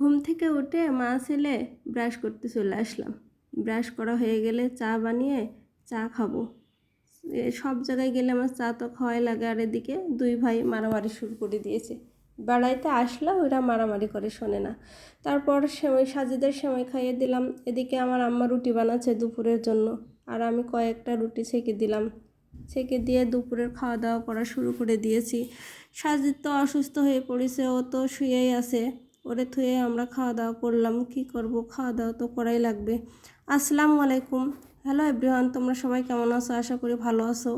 ঘুম থেকে উঠে মা ছেলে ব্রাশ করতে চলে আসলাম। ব্রাশ করা হয়ে গেলে চা বানিয়ে চা খাব। সব জায়গায় গেলে আমার চা তো খাওয়াই লাগে। আর এদিকে দুই ভাই মারামারি শুরু করে দিয়েছে। বেড়াইতে আসলে ওরা মারামারি করে, শোনে না। তারপর সেমাই, সাজিদের সেমাই খাইয়ে দিলাম। এদিকে আমার আম্মা রুটি বানাচ্ছে দুপুরের জন্য। আর আমি কয়েকটা রুটি ছেঁকে দিলাম। ছেঁকে দিয়ে দুপুরের খাওয়া দাওয়া করা শুরু করে দিয়েছি। সাজিদ তো অসুস্থ হয়ে পড়েছে, ও তো শুয়েই আছে। ওরে থুয়ে আমরা খাওয়া দাওয়া করলাম, কি করব? খাওয়া দাওয়া তো করাই লাগবে। আসসালামু আলাইকুম। হ্যালো এভরিওয়ান তোমরা সবাই কেমন আছো? আশা করি ভালো আছো।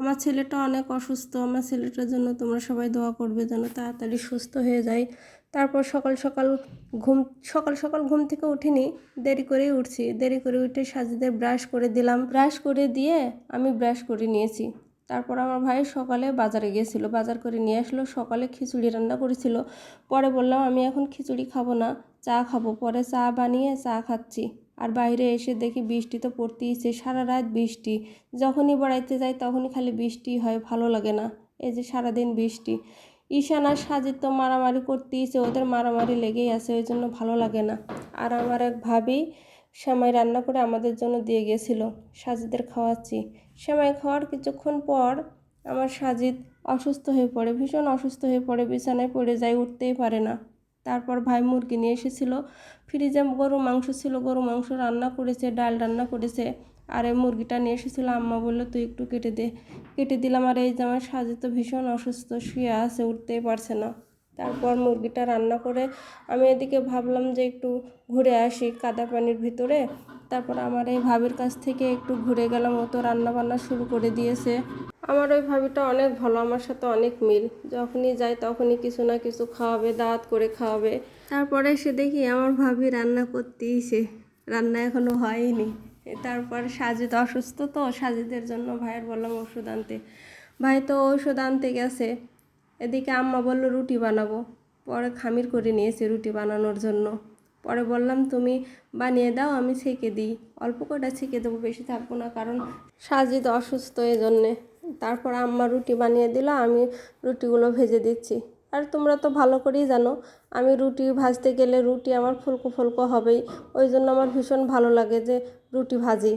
আমার ছেলেটা অনেক অসুস্থ। আমার ছেলেটার জন্য তোমরা সবাই দোয়া করবে যেন তাড়াতাড়ি সুস্থ হয়ে যায়। তারপর সকাল সকাল ঘুম, সকাল সকাল ঘুম থেকে উঠিনি, দেরি করেই উঠছি। দেরি করে উঠে সাজিদের ব্রাশ করে দিলাম। ব্রাশ করে দিয়ে আমি ব্রাশ করে নিয়েছি। তারপর আমার ভাই সকালে বাজারে গিয়েছিল, বাজার করে নিয়ে আসলো, সকালে খিচুড়ি রান্না করেছিল। পরে বললাম, আমি এখন খিচুড়ি খাব না, চা খাব। পরে চা বানিয়ে চা খাচ্ছি। আর বাইরে এসে দেখি বৃষ্টি তো পড়তেইছে সারা রাত বৃষ্টি। যখনই বেড়াইতে যাই তখনই খালি বৃষ্টি হয়, ভালো লাগে না। এই যে সারাদিন বৃষ্টি। ঈশান আর তো মারামারি করতেইছে ওদের মারামারি লেগেই আছে, ওই জন্য ভালো লাগে না। আর আমার এক ভাবি সেমাই রান্না করে আমাদের জন্য দিয়ে গেছিল। সাজিদের খাওয়াচ্ছি। সেমাই খাওয়ার কিছুক্ষণ পর আমার সাজিদ অসুস্থ হয়ে পড়ে, ভীষণ অসুস্থ হয়ে পড়ে, বিছানায় পড়ে যায়, উঠতেই পারে না। তারপর ভাই মুরগি নিয়ে এসেছিল। ফ্রিজে গরু মাংস ছিল, গরু মাংস রান্না করেছে, ডাল রান্না করেছে। আর এই মুরগিটা নিয়ে এসেছিল, আম্মা বলল, তুই একটু কেটে দে। কেটে দিলাম, আর এই যে আমার সাজি তো ভীষণ অসুস্থ, শুয়ে আছে, উঠতেই পারছে না। তারপর মুরগিটা রান্না করে আমি এদিকে ভাবলাম যে একটু ঘুরে আসি কাদা পানির ভিতরে। তারপর আমার এই ভাবির কাছ থেকে একটু ঘুরে গেলাম, ও তো রান্না বান্না শুরু করে দিয়েছে। আমার ওই ভাবিটা অনেক ভালো, আমার সাথে অনেক মিল। যখনই যাই তখনই কিছু না কিছু খাওয়াবে, দাঁত করে খাওয়াবে। তারপরে সে দেখি আমার ভাবি রান্না করতেইছে রান্না এখনও হয়নি। তারপর সাজিদ অসুস্থ তো, সাজিদের জন্য ভাইয়ের বললাম ওষুধ আনতে। ভাই তো ওষুধ আনতে গেছে। এদিকে আম্মা বলল, রুটি বানাবো। পরে খামির করে নিয়েছে রুটি বানানোর জন্য। পরে বললাম, তুমি বানিয়ে দাও, আমি ছেঁকে দিই। অল্প কটা ছেঁকে দেবো, বেশি থাকব না, কারণ সাজিদ অসুস্থ এই জন্যে তারপর আম্মা রুটি বানিয়ে দিল, আমি রুটিগুলো ভেজে দিচ্ছি। আর তোমরা তো ভালো করেই জানো, আমি রুটি ভাজতে গেলে রুটি আমার ফুলকো ফুলকো হবেই। ওই জন্য আমার ভীষণ ভালো লাগে যে রুটি ভাজি।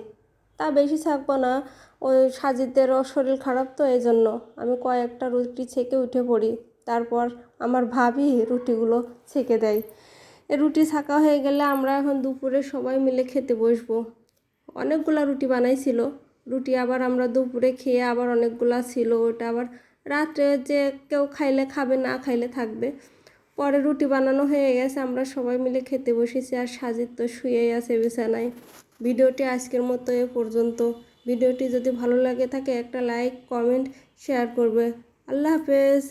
তা বেশি থাকব না। ওই সাজিদেরও শরীর খারাপ তো এই জন্য আমি কয়েকটা রুটি ছেঁকে উঠে পড়ি। তারপর আমার ভাবি রুটিগুলো ছেঁকে দেয়। রুটি ছাঁকা হয়ে গেলে আমরা এখন দুপুরে সবাই মিলে খেতে বসবো। অনেকগুলা রুটি বানাইছিল। রুটি আবার আমরা দুপুরে খেয়ে আবার অনেকগুলা ছিল। ওটা আবার রাত্রে যে কেউ খাইলে খাবে, না খাইলে থাকবে। পরে রুটি বানানো হয়ে গেছে। আমরা সবাই মিলে খেতে বসেছি আর সাজিদ তো শুয়েই আছে বিছানায়। ভিডিওটি আজকের মতো এ পর্যন্ত। ভিডিওটি যদি ভালো লাগে থাকে একটা লাইক, কমেন্ট, শেয়ার করবে। আল্লাহ হাফেজ।